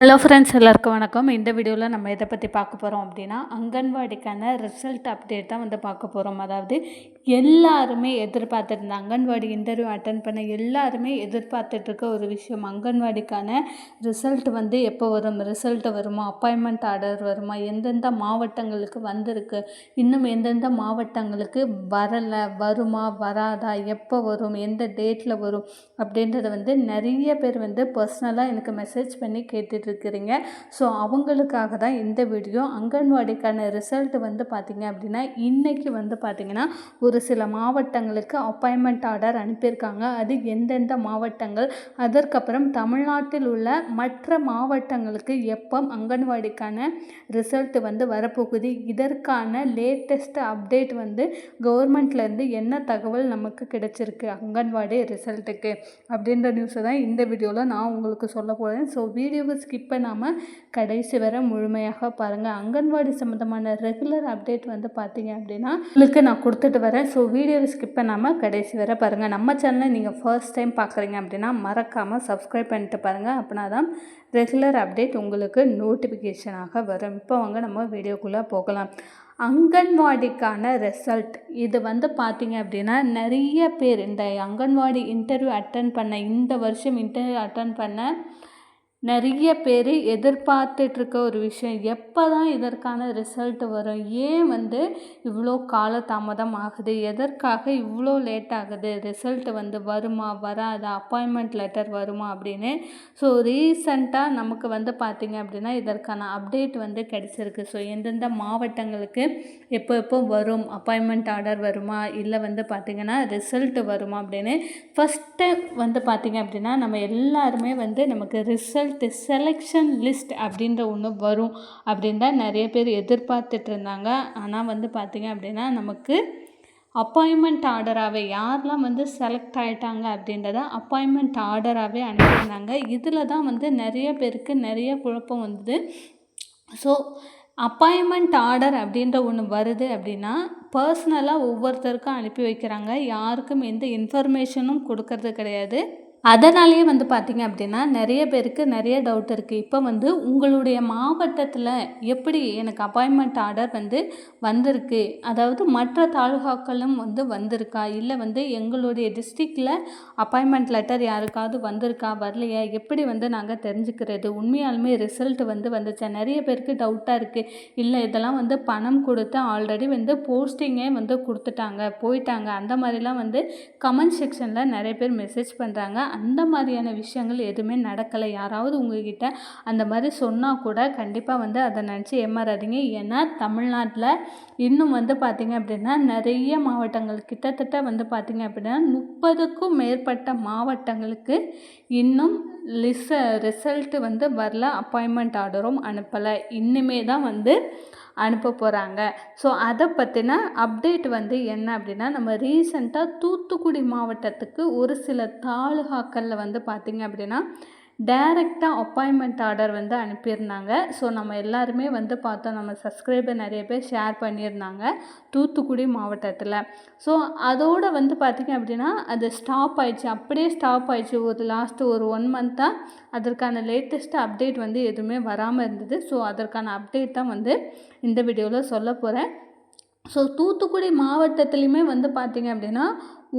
Hello friends எல்லாருக்கும் வணக்கம். இந்த வீடியோவில் நம்ம எதை பற்றி பார்க்க போகிறோம் அப்படின்னா அங்கன்வாடிக்கான ரிசல்ட் அப்டேட் தான் வந்து பார்க்க போகிறோம் அதாவது எல்லாருமே எதிர்பார்த்துட்டு இருந்த அங்கன்வாடி இன்டர்வியூ அட்டன் பண்ண எல்லாருமே எதிர்பார்த்துட்டு இருக்க ஒரு விஷயம். அங்கன்வாடிக்கான ரிசல்ட் வந்து எப்போ வரும்? ரிசல்ட் வருமா? அப்பாயின்மெண்ட் ஆர்டர் வருமா? எந்தெந்த மாவட்டங்களுக்கு வந்திருக்கு? இன்னும் எந்தெந்த மாவட்டங்களுக்கு வரலை? வருமா? வராதா? எப்போ வரும்? எந்த டேட்டில் வரும்? அப்படின்றத வந்து நிறைய பேர் வந்து பர்சனலாக எனக்கு மெசேஜ் பண்ணி கேட்டுட்ருக்கிறீங்க. ஸோ அவங்களுக்காக தான் இந்த வீடியோ அங்கன்வாடிக்கான ரிசல்ட் வந்து பார்த்திங்க அப்படின்னா இன்றைக்கி வந்து பார்த்திங்கன்னா ஒரு ஒரு சில மாவட்டங்களுக்கு அப்பாயின்மெண்ட் ஆர்டர் அனுப்பியிருக்காங்க. அது எந்தெந்த மாவட்டங்கள்? அதற்கப்புறம் தமிழ்நாட்டில் உள்ள மற்ற மாவட்டங்களுக்கு எப்போ அங்கன்வாடிக்கான ரிசல்ட் வந்து வரப்போகுது? இதற்கான லேட்டஸ்ட் அப்டேட் வந்து கவர்மெண்ட்லேருந்து என்ன தகவல் நமக்கு கிடைச்சிருக்கு அங்கன்வாடி ரிசல்ட்டுக்கு அப்படின்ற நியூஸை தான் இந்த வீடியோவில் நான் உங்களுக்கு சொல்ல போகிறேன் ஸோ வீடியோவை ஸ்கிப் பண்ணாமல் கடைசி வரை முழுமையாக பாருங்கள் அங்கன்வாடி சம்மந்தமான ரெகுலர் அப்டேட் வந்து பார்த்தீங்க அப்படின்னா உங்களுக்கு நான் கொடுத்துட்டு வரேன் ஸோ வீடியோவை ஸ்கிப் பண்ணாமல் கடைசி வரை பாருங்கள் நம்ம சேனலை நீங்கள் ஃபர்ஸ்ட் டைம் பார்க்குறீங்க அப்படின்னா மறக்காமல் சப்ஸ்கிரைப் பண்ணிட்டு பாருங்கள் அப்படின்னா தான் ரெகுலர் அப்டேட் உங்களுக்கு நோட்டிஃபிகேஷனாக வரும். இப்போ வாங்க நம்ம வீடியோக்குள்ளே போகலாம். அங்கன்வாடிக்கான ரிசல்ட் இது வந்து பார்த்திங்க அப்படின்னா நிறைய பேர் இந்த அங்கன்வாடி இன்டர்வியூ அட்டன் பண்ண இந்த வருஷம் இன்டர்வியூ அட்டன் பண்ண நிறைய பேர் எதிர்பார்த்துட்ருக்க ஒரு விஷயம். எப்போ தான் இதற்கான ரிசல்ட் வரும்? ஏன் வந்து இவ்வளோ காலதாமதம் ஆகுது? எதற்காக இவ்வளோ லேட் ஆகுது? ரிசல்ட் வந்து வருமா? வராதா? அப்பாயின்மெண்ட் லெட்டர் வருமா? அப்படின்னு. ஸோ ரீசண்டாக நமக்கு வந்து பார்த்திங்க அப்படின்னா இதற்கான அப்டேட் வந்து கிடச்சிருக்கு. ஸோ எந்தெந்த மாவட்டங்களுக்கு எப்போ எப்போ வரும்? அப்பாயின்மெண்ட் ஆர்டர் வருமா? இல்லை வந்து பார்த்திங்கன்னா ரிசல்ட் வருமா? அப்படின்னு ஃபஸ்ட்டு வந்து பார்த்திங்க அப்படின்னா நம்ம எல்லாருமே வந்து நமக்கு ரிசல்ட் ரிசல்ட்டு செலெக்ஷன் லிஸ்ட் அப்படின்ற ஒன்று வரும் அப்படின்னு தான் நிறைய பேர் எதிர்பார்த்துட்டு இருந்தாங்க. ஆனால் வந்து பார்த்திங்க அப்படின்னா நமக்கு அப்பாயின்மெண்ட் ஆர்டராகவே யாரெலாம் வந்து செலக்ட் ஆகிட்டாங்க அப்படின்றத அப்பாயின்மெண்ட் ஆர்டராகவே அனுப்பியிருந்தாங்க. இதில் தான் வந்து நிறைய பேருக்கு நிறைய குழப்பம் வந்தது. ஸோ அப்பாயின்மெண்ட் ஆர்டர் அப்படின்ற ஒன்று வருது அப்படின்னா பர்சனலாக ஒவ்வொருத்தருக்கும் அனுப்பி வைக்கிறாங்க. யாருக்கும் எந்த இன்ஃபர்மேஷனும் கொடுக்கறது கிடையாது. அதனாலேயே வந்து பார்த்திங்க அப்படின்னா நிறைய பேருக்கு நிறைய டவுட் இருக்குது இப்போ வந்து உங்களுடைய மாவட்டத்தில் எப்படி எனக்கு அப்பாயின்மெண்ட் ஆர்டர் வந்து வந்திருக்கு? அதாவது மற்ற தாலுகாக்களும் வந்து வந்திருக்கா? இல்லை வந்து எங்களுடைய டிஸ்ட்ரிக்டில் அப்பாயின்மெண்ட் லெட்டர் யாருக்காவது வந்திருக்கா? வரலையா? எப்படி வந்து நாங்கள் தெரிஞ்சுக்கிறது? உண்மையாலுமே ரிசல்ட் வந்து வந்துச்சா? நிறைய பேருக்கு டவுட்டாக இருக்குது இல்லை இதெல்லாம் வந்து பணம் கொடுத்து ஆல்ரெடி வந்து போஸ்டிங்கே வந்து கொடுத்துட்டாங்க போயிட்டாங்க. அந்த மாதிரிலாம் வந்து கமெண்ட் செக்ஷனில் நிறைய பேர் மெசேஜ் பண்ணுறாங்க அந்த மாதிரியான விஷயங்கள் எதுவுமே நடக்கலை. யாராவது உங்ககிட்ட அந்த மாதிரி சொன்னால் கூட கண்டிப்பாக வந்து அதை நினச்சி ஏமாறாதீங்க. ஏன்னா தமிழ்நாட்டில் இன்னும் வந்து பார்த்திங்க அப்படின்னா நிறைய மாவட்டங்கள் கிட்டத்தட்ட வந்து பார்த்திங்க அப்படின்னா முப்பதுக்கும் மேற்பட்ட மாவட்டங்களுக்கு இன்னும் லிச ரிசல்ட்டு வந்து வரல. அப்பாயின்மெண்ட் ஆர்டரும் அனுப்பலை. இன்னுமே தான் வந்து அனுப்ப போகிறாங்க ஸோ அதை பற்றின அப்டேட் வந்து என்ன அப்படின்னா நம்ம ரீசெண்டாக தூத்துக்குடி மாவட்டத்துக்கு ஒரு சில தாலுகாக்களில் வந்து பார்த்திங்க அப்படின்னா டைரெக்டாக அப்பாயின்மெண்ட் ஆர்டர் வந்து அனுப்பியிருந்தாங்க. ஸோ நம்ம எல்லாருமே வந்து பார்த்தோம். நம்ம சப்ஸ்கிரைபர் நிறைய பேர் ஷேர் பண்ணியிருந்தாங்க தூத்துக்குடி மாவட்டத்தில். ஸோ அதோடு வந்து பார்த்திங்க அப்படின்னா அது ஸ்டாப் ஆயிடுச்சு. அப்படியே ஸ்டாப் ஆயிடுச்சு. ஒரு லாஸ்ட்டு ஒரு ஒன் மந்த்தாக அதற்கான லேட்டஸ்ட்டு அப்டேட் வந்து எதுவுமே வராமல் இருந்தது. ஸோ அதற்கான அப்டேட் தான் வந்து இந்த வீடியோவில் சொல்ல போகிறேன் ஸோ தூத்துக்குடி மாவட்டத்துலேயுமே வந்து பார்த்திங்க அப்படின்னா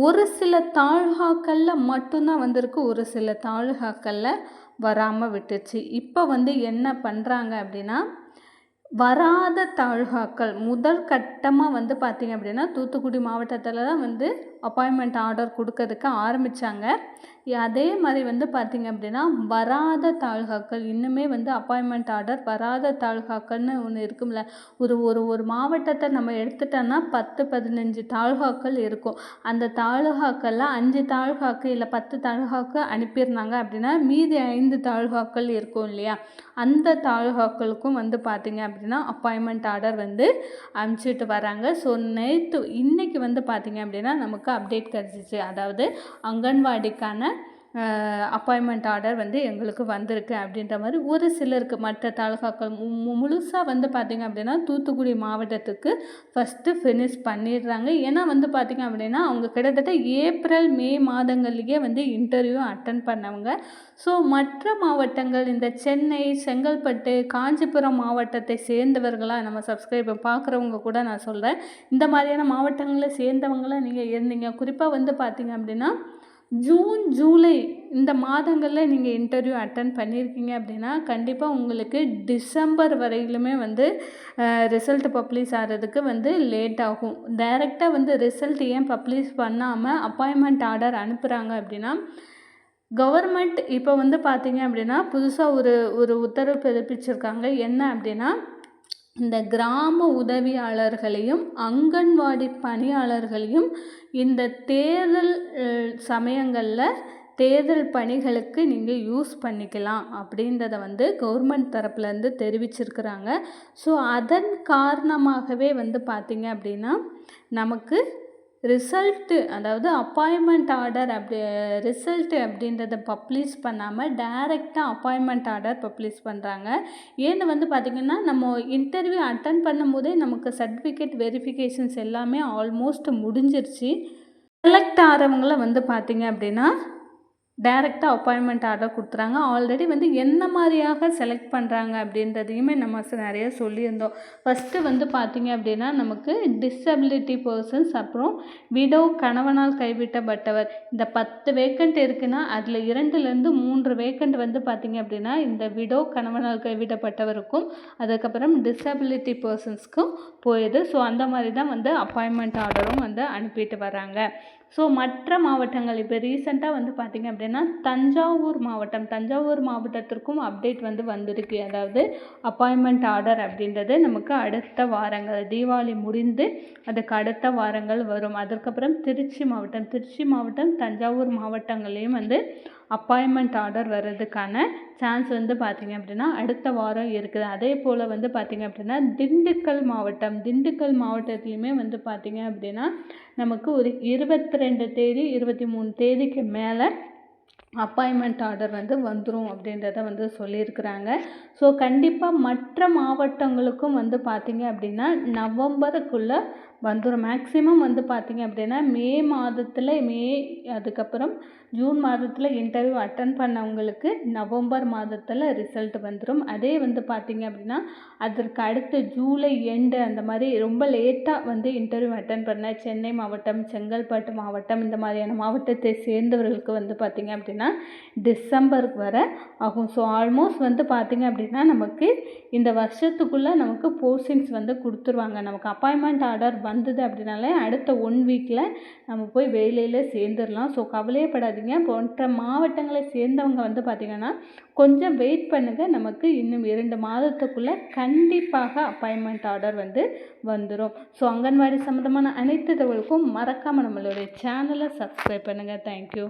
ஒரு சில தாழ்காக்களில் மட்டும்தான் வந்திருக்கு. ஒரு சில தாழ்காக்களில் வராமல் விட்டுச்சு. இப்போ வந்து என்ன பண்ணுறாங்க அப்படின்னா வராத தாழ்காக்கள் முதல் கட்டமாக வந்து பார்த்திங்க அப்படின்னா தூத்துக்குடி மாவட்டத்தில் தான் வந்து அப்பாயின்மெண்ட் ஆர்டர் கொடுக்கறதுக்கு ஆரம்பித்தாங்க அதே மாதிரி வந்து பார்த்திங்க அப்படின்னா வராத தாலுகாக்கள் இன்னுமே வந்து அப்பாயின்மெண்ட் ஆர்டர் வராத தாலுகாக்கள்னு ஒன்று இருக்கும்ல. ஒரு ஒரு ஒரு மாவட்டத்தை நம்ம எடுத்துட்டோன்னா பத்து பதினஞ்சு தாலுகாக்கள் இருக்கும். அந்த தாலுகாக்களில் அஞ்சு தாலுகாக்கு இல்லை பத்து தாலுகாக்கு அனுப்பியிருந்தாங்க அப்படின்னா மீதி ஐந்து தாலுகாக்கள் இருக்கும் இல்லையா? அந்த தாலுகாக்களுக்கும் வந்து பார்த்திங்க அப்படின்னா அப்பாயின்மெண்ட் ஆர்டர் வந்து அனுப்பிச்சிட்டு வராங்க. ஸோ நேற்று இன்றைக்கி வந்து பார்த்திங்க அப்படின்னா நமக்கு அப்டேட் கிடச்சிச்சு. அதாவது அங்கன்வாடிக்கான அப்பாயின்மெண்ட் ஆர்டர் வந்து எங்களுக்கு வந்திருக்கு அப்படின்ற மாதிரி ஒரு சிலருக்கு மற்ற தாலுகாக்கள் முழுசாக வந்து பார்த்திங்க அப்படின்னா தூத்துக்குடி மாவட்டத்துக்கு ஃபஸ்ட்டு ஃபினிஷ் பண்ணிடுறாங்க. ஏன்னா வந்து பார்த்திங்க அப்படின்னா அவங்க கிட்டத்தட்ட ஏப்ரல் மே மாதங்கள்லேயே வந்து இன்டர்வியூ அட்டன் பண்ணவங்க. ஸோ மற்ற மாவட்டங்கள் இந்த சென்னை செங்கல்பட்டு காஞ்சிபுரம் மாவட்டத்தை சேர்ந்தவர்களாக நம்ம சப்ஸ்கிரைப் பார்க்குறவங்க கூட நான் சொல்கிறேன் இந்த மாதிரியான மாவட்டங்களில் சேர்ந்தவங்களாம் நீங்கள் இருந்தீங்க. குறிப்பாக வந்து பார்த்திங்க அப்படின்னா ஜூன் ஜூலை இந்த மாதங்களில் நீங்கள் இன்டர்வியூ அட்டன் பண்ணியிருக்கீங்க அப்படின்னா கண்டிப்பாக உங்களுக்கு டிசம்பர் வரையிலுமே வந்து ரிசல்ட் பப்ளிஷ் ஆகிறதுக்கு வந்து லேட் ஆகும். டைரெக்டாக வந்து ரிசல்ட் ஏன் பப்ளிஷ் பண்ணாமல் அப்பாயின்மெண்ட் ஆர்டர் அனுப்புகிறாங்க அப்படின்னா கவர்மெண்ட் இப்போ வந்து பார்த்தீங்க அப்படின்னா புதுசாக ஒரு ஒரு உத்தரவு பிறப்பிச்சிருக்காங்க. என்ன அப்படின்னா இந்த கிராம உதவியாளர்களையும் அங்கன்வாடி பணியாளர்களையும் இந்த தேர்தல் சமயங்களில் தேர்தல் பணிகளுக்கு நீங்கள் யூஸ் பண்ணிக்கலாம் அப்படின்றத வந்து கவர்மெண்ட் தரப்புலேருந்து தெரிவிச்சிருக்கிறாங்க. ஸோ அதன் காரணமாகவே வந்து பார்த்திங்க அப்படின்னா நமக்கு ரிசல்ட்டு அதாவது அப்பாயின்மெண்ட் ஆர்டர் அப்படி ரிசல்ட்டு அப்படின்றத பப்ளிஷ் பண்ணாமல் டைரெக்டாக அப்பாயின்மெண்ட் ஆர்டர் பப்ளிஷ் பண்ணுறாங்க ஏன்னு வந்து பார்த்திங்கன்னா நம்ம இன்டர்வியூ அட்டன் பண்ணும்போதே நமக்கு சர்டிஃபிகேட் வெரிஃபிகேஷன்ஸ் எல்லாமே ஆல்மோஸ்ட் முடிஞ்சிருச்சு. செலக்ட் ஆகிறவங்கள வந்து பார்த்திங்க அப்படின்னா டேரெக்டாக அப்பாயின்மெண்ட் ஆர்டர் கொடுத்துறாங்க. ஆல்ரெடி வந்து என்ன மாதிரியாக செலக்ட் பண்ணுறாங்க அப்படின்றதையுமே நம்ம நிறைய சொல்லியிருந்தோம். ஃபஸ்ட்டு வந்து பார்த்திங்க அப்படின்னா நமக்கு டிசபிலிட்டி பர்சன்ஸ் அப்புறம் விடோ கணவனால் கைவிட்டப்பட்டவர். இந்த பத்து வேக்கண்ட் இருக்குன்னா அதில் இரண்டுலேருந்து மூன்று வேக்கண்ட் வந்து பார்த்திங்க அப்படின்னா இந்த விடோ கணவனால் கைவிட்டப்பட்டவருக்கும் அதுக்கப்புறம் டிசபிலிட்டி பர்சன்ஸ்க்கும் போயிடுது. ஸோ அந்த மாதிரி தான் வந்து அப்பாயின்மெண்ட் ஆர்டரும் வந்து அனுப்பிட்டு வராங்க ஸோ மற்ற மாவட்டங்கள் இப்போ ரீசெண்டாக வந்து பார்த்திங்க அப்படின்னா தஞ்சாவூர் மாவட்டம் தஞ்சாவூர் மாவட்டத்திற்கும் அப்டேட் வந்து வந்திருக்கு. அதாவது அப்பாயின்மெண்ட் ஆர்டர் அப்படின்றது நமக்கு அடுத்த வாரங்கள் தீபாவளி முடிந்து அதுக்கு அடுத்த வாரங்கள் வரும். அதற்கப்புறம் திருச்சி மாவட்டம் திருச்சி மாவட்டம் தஞ்சாவூர் மாவட்டங்கள்லேயும் வந்து அப்பாயின்மெண்ட் ஆர்டர் வர்றதுக்கான சான்ஸ் வந்து பார்த்திங்க அப்படின்னா அடுத்த வாரம் இருக்குது. அதே போல் வந்து பார்த்திங்க அப்படின்னா திண்டுக்கல் மாவட்டம் திண்டுக்கல் மாவட்டத்துலேயுமே வந்து பார்த்திங்க அப்படின்னா நமக்கு ஒரு இருபத்தி ரெண்டு தேதி இருபத்தி மூணு தேதிக்கு மேலே அப்பாயின்மெண்ட் ஆர்டர் வந்து வந்துடும் அப்படின்றத வந்து சொல்லியிருக்கிறாங்க. ஸோ கண்டிப்பாக மற்ற மாவட்டங்களுக்கும் வந்து பார்த்திங்க அப்படின்னா நவம்பருக்குள்ளே வந்துடும் மேக்ஸிமம் வந்து பார்த்திங்க அப்படின்னா மே மாதத்தில் மே அதுக்கப்புறம் ஜூன் மாதத்தில் இன்டர்வியூ அட்டன் பண்ணவங்களுக்கு நவம்பர் மாதத்தில் ரிசல்ட் வந்துடும் அதே வந்து பார்த்திங்க அப்படின்னா அதற்கு அடுத்து ஜூலை எண்டு அந்த மாதிரி ரொம்ப லேட்டாக வந்து இன்டர்வியூ அட்டன் பண்ண சென்னை மாவட்டம் செங்கல்பட்டு மாவட்டம் இந்த மாதிரியான மாவட்டத்தை சேர்ந்தவர்களுக்கு வந்து பார்த்திங்க அப்படின்னா டிசம்பருக்கு வர ஆகும். ஸோ ஆல்மோஸ்ட் வந்து பார்த்திங்க அப்படின்னா நமக்கு இந்த வருஷத்துக்குள்ளே நமக்கு போஸ்டிங்ஸ் வந்து கொடுத்துருவாங்க. நமக்கு அப்பாயின்மெண்ட் ஆர்டர் வந்தது அப்படின்னாலே அடுத்த ஒன் வீக்கில் நம்ம போய் வேலையில் சேர்ந்துடலாம் ஸோ கவலையப்படாதீங்க. போன்ற மாவட்டங்களை சேர்ந்தவங்க வந்து பார்த்திங்கன்னா கொஞ்சம் வெயிட் பண்ணுங்கள் நமக்கு இன்னும் இரண்டு மாதத்துக்குள்ளே கண்டிப்பாக அப்பாயின்மெண்ட் ஆர்டர் வந்து வந்துடும் ஸோ அங்கன்வாடி சம்மந்தமான அனைத்து தகவலுக்கும் மறக்காமல் நம்மளுடைய சேனலை சப்ஸ்கிரைப் பண்ணுங்கள் தேங்க்யூ